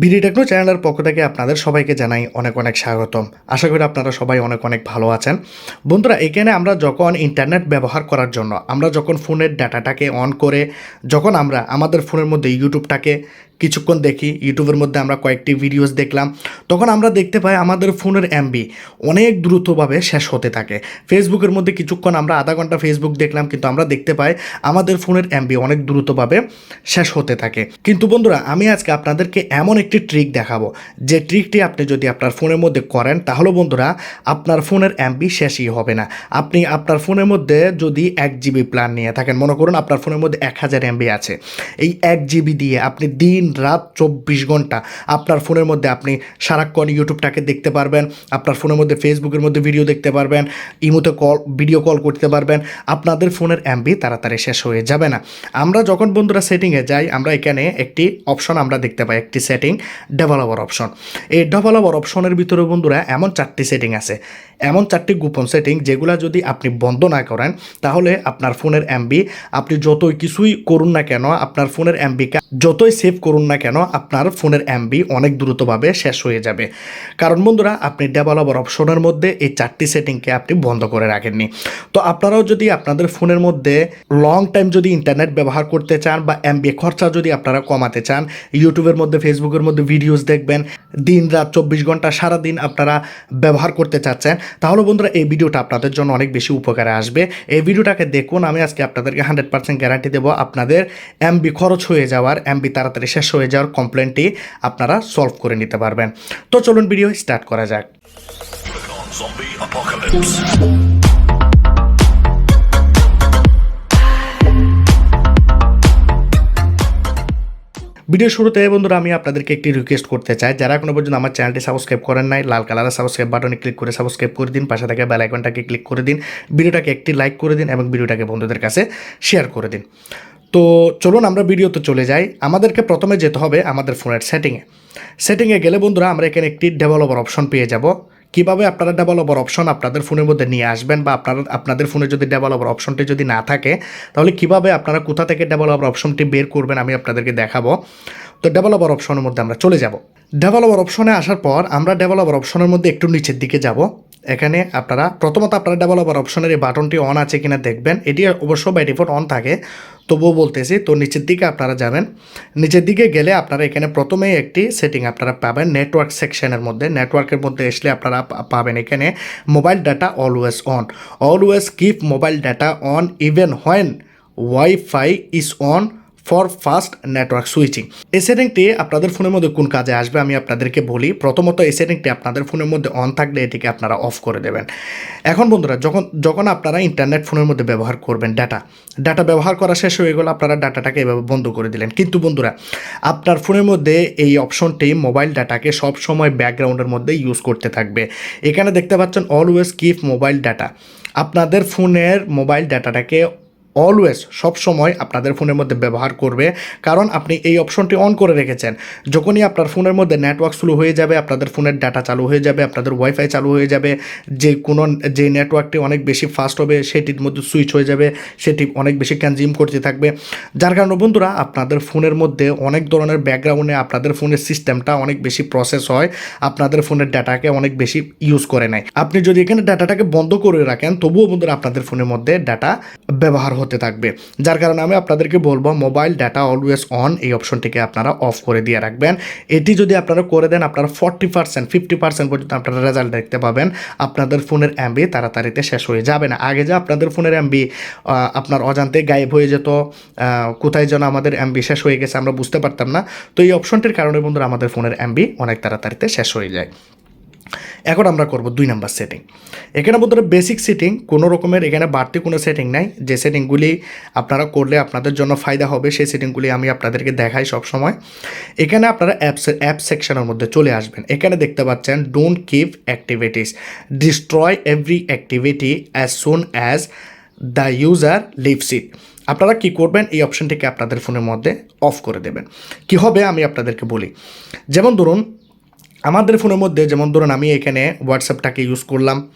BD techno চ্যানেলের পক্ষ থেকে আপনাদের সবাইকে জানাই অনেক অনেক স্বাগতম। আশা করি আপনারা সবাই অনেক অনেক ভালো আছেন। বন্ধুরা, এখানে আমরা যখন ইন্টারনেট ব্যবহার করার জন্য, আমরা যখন ফোনের ডাটাটাকে অন করে, যখন আমরা আমাদের ফোনের মধ্যে ইউটিউবটাকে কিছুক্ষণ দেখি, ইউটিউবের মধ্যে আমরা কয়েকটি ভিডিওস দেখলাম তখন আমরা দেখতে পাই আমাদের ফোনের এমবি অনেক দ্রুতভাবে শেষ হতে থাকে। ফেসবুকের মধ্যে কিছুক্ষণ আমরা আধা ঘণ্টা ফেসবুক দেখলাম, কিন্তু আমরা দেখতে পাই আমাদের ফোনের এমবি অনেক দ্রুতভাবে শেষ হতে থাকে। কিন্তু বন্ধুরা, আমি আজকে আপনাদেরকে এমন একটি ট্রিক দেখাবো। যে ট্রিকটি আপনি যদি আপনার ফোনের মধ্যে করেন, তাহলে বন্ধুরা, আপনার ফোনের এমবি শেষই হবে না। আপনি আপনার ফোনের মধ্যে যদি এক জিবি প্ল্যান নিয়ে থাকেন, মনে করুন আপনার ফোনের মধ্যে এক হাজার এমবি আছে। এই এক জিবি দিয়ে আপনি দিন, রাত, চব্বিশ ঘণ্টা আপনার ফোনের মধ্যে আপনি সারাক্ষণ ইউটিউবটাকে দেখতে পারবেন, আপনার ফোনের মধ্যে ফেসবুকের মধ্যে ভিডিও দেখতে পারবেন, ইমোতে কল, ভিডিও কল করতে পারবেন, আপনাদের ফোনের এমবি তাড়াতাড়ি শেষ হয়ে যাবে না। আমরা যখন বন্ধুরা সেটিংয়ে যাই, আমরা এখানে একটি অপশন আমরা দেখতে পাই, একটি সেটিং ডেভেলপার অপশন এই ডেভেলপার অপশনের ভিতরে বন্ধুরা এমন চারটি সেটিং আছে। এমন চারটি গোপন সেটিং যেগুলো যদি আপনি বন্ধ না করেন, তাহলে আপনার ফোনের এমবি আপনি যতই কিছুই করুন না কেন, আপনার ফোনের এমবিকে যতই সেভ করুন না কেন, আপনার ফোনের এমবি অনেক দ্রুতভাবে শেষ হয়ে যাবে। কারণ বন্ধুরা, আপনি ডেভেলপার অপশনের মধ্যে এই চারটি সেটিংকে আপনি বন্ধ করে রাখেননি। তো আপনারাও যদি আপনাদের ফোনের মধ্যে লং টাইম যদি ইন্টারনেট ব্যবহার করতে চান বা এমবি খরচা যদি আপনারা কমাতে চান ইউটিউবের মধ্যে ফেসবুকের মধ্যে ভিডিওস দেখবেন, দিন রাত চব্বিশ ঘণ্টা সারা দিন আপনারা ব্যবহার করতে চাচ্ছেন, তাহলে বন্ধুরা এই ভিডিওটা আপনাদের জন্য অনেক বেশি উপকারে আসবে। এই ভিডিওটাকে দেখুন, আমি আজকে আপনাদেরকে হান্ড্রেড পার্সেন্ট গ্যারান্টি দেবো, আপনাদের এমবি খরচ হয়ে যাওয়ার এমবি তাড়াতাড়ি শেষ হয়ে যাওয়ার কমপ্লেনটি আপনারা সলভ করে নিতে পারবেন। তো চলুন ভিডিও স্টার্ট করা যাক. ভিডিও শুরুতে বন্ধুরা, আমি আপনাদেরকে একটি রিকোয়েস্ট করতে চাই যারা এখনও পর্যন্ত আমার চ্যানেলটি সাবস্ক্রাইব করেন নাই, লাল কালারের সাবস্ক্রাইব বাটনে ক্লিক করে সাবস্ক্রাইব করে দিন, পাশে থাকা বেল আইকনটাকে ক্লিক করে দিন, ভিডিওটাকে একটি লাইক করে দিন এবং ভিডিওটাকে বন্ধুদের কাছে শেয়ার করে দিন তো চলুন আমরা ভিডিওতে চলে যাই। আমাদেরকে প্রথমে যেতে হবে আমাদের ফোনের সেটিংয়ে। সেটিংয়ে গেলে বন্ধুরা আমরা এখানে একটি ডেভেলপার অপশন পেয়ে যাব। কীভাবে আপনারা ডেভেলপার অপশন আপনাদের ফোনের মধ্যে নিয়ে আসবেন বা আপনারা, আপনাদের ফোনে যদি ডেভেলপার অপশনটি যদি না থাকে, তাহলে কীভাবে আপনারা কোথা থেকে ডেভেলপার অপশনটি বের করবেন আমি আপনাদেরকে দেখাবো। তো ডেভেলপার অপশনের মধ্যে আমরা চলে যাব। ডেভেলপার অপশনে আসার পর আমরা ডেভেলপার অপশনের মধ্যে একটু নিচের দিকে যাব। এখানে আপনারা, প্রথমত আপনারা ডেভেলপার অপশনের এই বাটনটি অন আছে কিনা দেখবেন। এটি অবশ্য বাই ডিফল্ট অন থাকে, তবুও বলতেছি, তো নিচের দিকে আপনারা যাবেন। নিচের দিকে গেলে আপনারা এখানে প্রথমেই একটি সেটিং আপনারা পাবেন নেটওয়ার্ক সেকশনের মধ্যে। নেটওয়ার্কের মধ্যে আসলে আপনারা পাবেন এখানে mobile data always on always keep mobile data on even when wifi is on for fast network switching. এই সেটিংটি আপনাদের ফোনের মধ্যে কোন কাজে আসবে আমি আপনাদেরকে বলি। প্রথমত এই সেটিংটি আপনাদের ফোনের মধ্যে অন থাকলে এটিকে আপনারা অফ করে দেবেন। এখন বন্ধুরা, যখন যখন আপনারা ইন্টারনেট ফোনের মধ্যে ব্যবহার করবেন ডাটা ডাটা ব্যবহার করা শেষ হয়ে গেলে, আপনারা ডাটাটাকে এভাবে বন্ধ করে দিলেন। কিন্তু বন্ধুরা, আপনার ফোনের মধ্যে এই অপশনটি মোবাইল ডাটাকে সব সময় ব্যাকগ্রাউন্ডের মধ্যে ইউজ করতে থাকবে। এখানে দেখতে পাচ্ছেন, অলওয়েজ কিপ মোবাইল ডাটা। আপনাদের ফোনের মোবাইল ডাটাটাকে অলওয়েজ সব সময় আপনাদের ফোনের মধ্যে ব্যবহার করবে, কারণ আপনি এই অপশনটি অন করে রেখেছেন। যখনই আপনার ফোনের মধ্যে নেটওয়ার্ক স্লো হয়ে যাবে, আপনাদের ফোনের ডাটা চালু হয়ে যাবে, আপনাদের ওয়াইফাই চালু হয়ে যাবে, যে কোনো, যে নেটওয়ার্কটি অনেক বেশি ফাস্ট হবে, সেটির মধ্যে সুইচ হয়ে যাবে, সেটি অনেক বেশি কনজিউম করতে থাকবে। যার কারণে বন্ধুরা, আপনাদের ফোনের মধ্যে অনেক ধরনের ব্যাকগ্রাউন্ডে আপনাদের ফোনের সিস্টেমটা অনেক বেশি প্রসেস হয়, আপনাদের ফোনের ডাটাকে অনেক বেশি ইউজ করে নেয়। আপনি যদি এখানে ডাটাটাকে বন্ধ করে রাখেন, তবুও বন্ধুরা আপনাদের ফোনের মধ্যে ডাটা ব্যবহার হতে থাকবে। যার কারণে আমি আপনাদেরকে বলব মোবাইল ডাটা অলওয়েজ অন এই অপশনটিকে আপনারা অফ করে দিয়ে রাখবেন। এটি যদি আপনারা করে দেন, আপনারা ফর্টি পার্সেন্ট ফিফটি পার্সেন্ট পর্যন্ত আপনারা রেজাল্ট দেখতে পাবেন। আপনাদের ফোনের এমবি তাড়াতাড়িতে শেষ হয়ে যাবে না। আগে যে আপনাদের ফোনের এমবি আপনার অজান্তে গায়েব হয়ে যেত কোথায় যেন আমাদের এমবি শেষ হয়ে গেছে, আমরা বুঝতে পারতাম না। তো এই অপশনটির কারণে বন্ধুরা, আমাদের ফোনের এমবি অনেক তাড়াতাড়িতে শেষ হয়ে যায়। এখন আমরা করব দুই নাম্বার সেটিং এখানে বন্ধুরা বেসিক সেটিং কোনো রকমের এখানে বাড়তি কোনো সেটিং নাই। যে সেটিংগুলি আপনারা করলে আপনাদের জন্য ফায়দা হবে, সেই সেটিংগুলি আমি আপনাদেরকে দেখাই সব সময় এখানে আপনারা অ্যাপস অ্যাপ সেকশনের মধ্যে চলে আসবেন। এখানে দেখতে পাচ্ছেন don't keep activities destroy every activity as soon as the user leaves it আপনারা কি করবেন, এই অপশনটিকে আপনাদের ফোনের মধ্যে অফ করে দেবেন। কি হবে আমি আপনাদেরকে বলি। যেমন ধরুন আমাদের ফোনের মধ্যে যেমন ধরুন আমি এখানে হোয়াটসঅ্যাপটাকে ইউজ করলাম,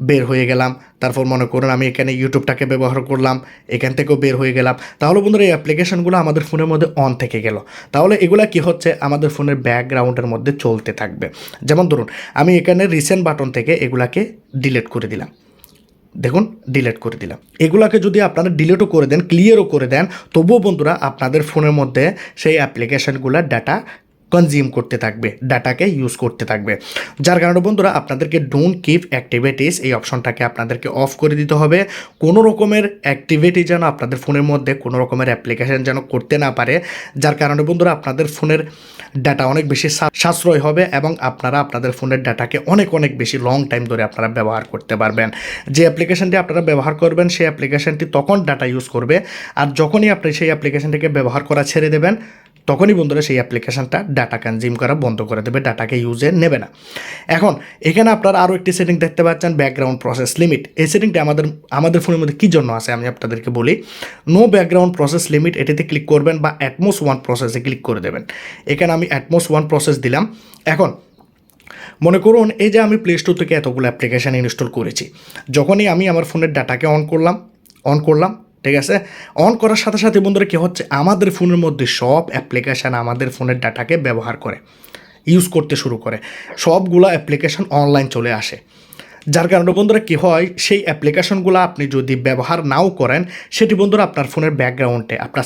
বের হয়ে গেলাম, তারপর মনে করুন আমি এখানে ইউটিউবটাকে ব্যবহার করলাম, এখান থেকেও বের হয়ে গেলাম, তাহলে বন্ধুরা এই অ্যাপ্লিকেশনগুলো আমাদের ফোনের মধ্যে অন থেকে গেল। তাহলে এগুলা কি হচ্ছে? আমাদের ফোনের ব্যাকগ্রাউন্ডের মধ্যে চলতে থাকবে। যেমন ধরুন, আমি এখানে রিসেন্ট বাটন থেকে এগুলাকে ডিলিট করে দিলাম। দেখুন ডিলিট করে দিলাম। এগুলাকে যদি আপনারা ডিলিটও করে দেন ক্লিয়ারও করে দেন, তবুও বন্ধুরা আপনাদের ফোনের মধ্যে সেই অ্যাপ্লিকেশানগুলোর ডাটা কনজিউম করতে থাকবে ডাটাকে ইউজ করতে থাকবে। যার কারণে বন্ধুরা, আপনাদেরকে ডোন্ট কিপ অ্যাক্টিভিটিস এই অপশনটাকে আপনাদেরকে অফ করে দিতে হবে। কোনো রকমের অ্যাক্টিভিটি যেন আপনাদের ফোনের মধ্যে, কোনো রকমের অ্যাপ্লিকেশন যেন করতে না পারে। যার কারণে বন্ধুরা, আপনাদের ফোনের ডাটা অনেক বেশি সাশ্রয় হবে এবং আপনারা আপনাদের ফোনের ডাটাকে অনেক অনেক বেশি লং টাইম ধরে আপনারা ব্যবহার করতে পারবেন। যে অ্যাপ্লিকেশনটি আপনারা ব্যবহার করবেন, সেই অ্যাপ্লিকেশনটি তখন ডাটা ইউজ করবে। আর যখনই আপনি সেই অ্যাপ্লিকেশনটিকে ব্যবহার করা ছেড়ে দেবেন, তখনই বন্ধুরা সেই অ্যাপ্লিকেশনটা ডাটা কনজিউম করা বন্ধ করে দেবে, ডাটাকে ইউজে নেবে না। এখন, এখানে আপনারা আরও একটি সেটিং দেখতে পাচ্ছেন ব্যাকগ্রাউন্ড প্রসেস লিমিট এই সেটিংটা আমাদের আমাদের ফোনের মধ্যে কী জন্য আছে আমি আপনাদেরকে বলি। নো ব্যাকগ্রাউন্ড প্রসেস লিমিট এটিতে ক্লিক করবেন বা অ্যাটমোস ওয়ান প্রসেসে ক্লিক করে দেবেন। এখানে আমি অ্যাটমোস ওয়ান প্রসেস দিলাম। এখন, মনে করুন, এই যে আমি প্লে স্টোর থেকে এতগুলো অ্যাপ্লিকেশান ইনস্টল করেছি। যখনই আমি আমার ফোনের ডাটাকে অন করলাম অন করলাম ঠিক আছে? অন করার সাথে সাথে বন্ধুরা কী হচ্ছে? আমাদের ফোনের মধ্যে সব অ্যাপ্লিকেশান আমাদের ফোনের ডাটাকে ব্যবহার করে ইউজ করতে শুরু করে। সবগুলো অ্যাপ্লিকেশান অনলাইন চলে আসে। যার কারণে বন্ধুরা কী হয়? সেই অ্যাপ্লিকেশনগুলো আপনি যদি ব্যবহার নাও করেন, সেটি বন্ধুরা আপনার ফোনের ব্যাকগ্রাউন্ডে আপনার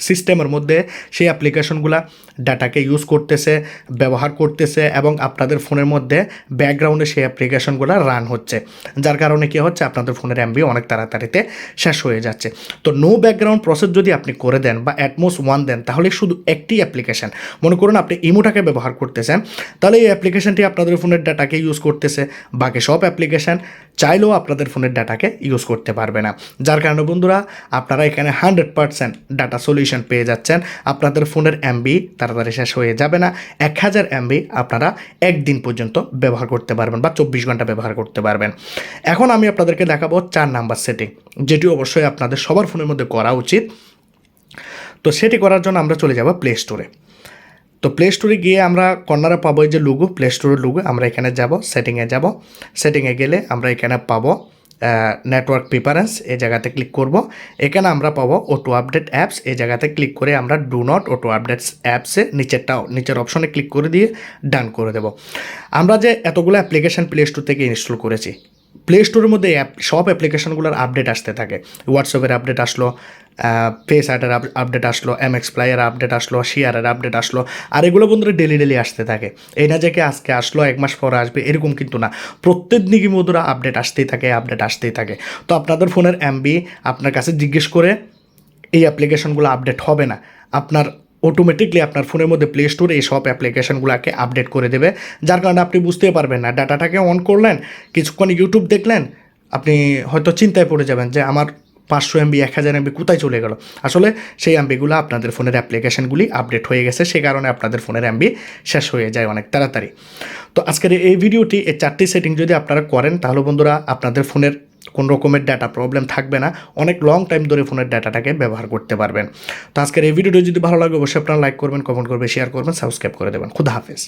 সিস্টেমের মধ্যে সেই অ্যাপ্লিকেশনগুলো ডাটাকে ইউজ করতেছে, ব্যবহার করতেছে এবং আপনাদের ফোনের মধ্যে ব্যাকগ্রাউন্ডে সেই অ্যাপ্লিকেশনগুলো রান হচ্ছে। যার কারণে কী হচ্ছে? আপনাদের ফোনের এমবি অনেক তাড়াতাড়িতে শেষ হয়ে যাচ্ছে। তো নো ব্যাকগ্রাউন্ড প্রসেস যদি আপনি করে দেন বা অ্যাটমোস ওয়ান দেন, তাহলে শুধু একটি অ্যাপ্লিকেশন মনে করুন আপনি ইমোটাকে ব্যবহার করতেছেন, তাহলে এই অ্যাপ্লিকেশনটি আপনাদের ফোনের ডাটাকে ইউজ করতেছে। বাকি সব অ্যাপ্লিকেশন চাইলেও আপনাদের ফোনের ডাটাকে ইউজ করতে পারবে না। যার কারণে বন্ধুরা, আপনারা এখানে হান্ড্রেড পার্সেন্ট ডাটা সলিউশন পেয়ে যাচ্ছেন, আপনাদের ফোনের এমবি তাড়াতাড়ি শেষ হয়ে যাবে না। এক হাজার এমবি আপনারা একদিন পর্যন্ত ব্যবহার করতে পারবেন বা চব্বিশ ঘণ্টা ব্যবহার করতে পারবেন। এখন আমি আপনাদেরকে দেখাবো চার নাম্বার সেটিং যেটি অবশ্যই আপনাদের সবার ফোনের মধ্যে করা উচিত। তো সেটি করার জন্য আমরা চলে যাব প্লে স্টোরে তো প্লে স্টোরে গিয়ে আমরা কর্নারে পাবো যে লুগো প্লে স্টোরের লুগো আমরা এখানে যাব সেটিংয়ে যাব। সেটিংয়ে গেলে আমরা এখানে পাবো নেটওয়ার্ক প্রিপারেন্স এই জায়গাতে ক্লিক করব। এখানে আমরা পাবো অটো আপডেট অ্যাপস এই জায়গাতে ক্লিক করে আমরা ডু নট অটো আপডেটস অ্যাপসে নিচেরটাও নিচের অপশনে ক্লিক করে দিয়ে ডান করে দেব। আমরা যে এতগুলো অ্যাপ্লিকেশান প্লে স্টোর থেকে ইনস্টল করেছি প্লে স্টোরের মধ্যে অ্যাপ সব অ্যাপ্লিকেশানগুলোর আপডেট আসতে থাকে। হোয়াটসঅ্যাপের আপডেট আসলো ফেস আর্টের আপডেট আসলো এম এক্স প্লাইয়ের আপডেট আসলো শেয়ারের আপডেট আসলো। আর এগুলো বন্ধুরা ডেলি ডেলি আসতে থাকে। এই না যে আজকে আসলো, এক মাস পরে আসবে, এরকম কিন্তু না। প্রত্যেক দিনই বন্ধুরা আপডেট আসতেই থাকে আপডেট আসতেই থাকে। তো আপনাদের ফোনের এমবি আপনার কাছে জিজ্ঞেস করে এই অ্যাপ্লিকেশনগুলো আপডেট হবে না। আপনার অটোমেটিকলি আপনার ফোনের মধ্যে প্লে স্টোরে এই সব অ্যাপ্লিকেশনগুলোকে আপডেট করে দেবে। যার কারণে আপনি বুঝতে পারবেন না। ডাটাটাকে অন করলেন, কিছুক্ষণ ইউটিউব দেখলেন, আপনি হয়তো চিন্তায় পড়ে যাবেন যে আমার পাঁচশো এমবি, এক হাজার এমবি কোথায় চলে গেল? আসলে সেই এমবিগুলো আপনাদের ফোনের অ্যাপ্লিকেশনগুলি আপডেট হয়ে গেছে, সে কারণে আপনাদের ফোনের এমবি শেষ হয়ে যায় অনেক তাড়াতাড়ি। তো আজকের এই ভিডিওটি, এই চারটি সেটিং যদি আপনারা করেন, তাহলে বন্ধুরা আপনাদের ফোনের কোন রকমের ডাটা প্রবলেম থাকবে না, অনেক লং টাইম ধরে ফোনের ডাটাটাকে ব্যবহার করতে পারবেন। তো আজকের এই ভিডিওটি যদি ভালো লাগে, অবশ্যই আপনারা লাইক করবেন কমেন্ট করবেন শেয়ার করবেন সাবস্ক্রাইব করে দেবেন। খুদা হাফেজ।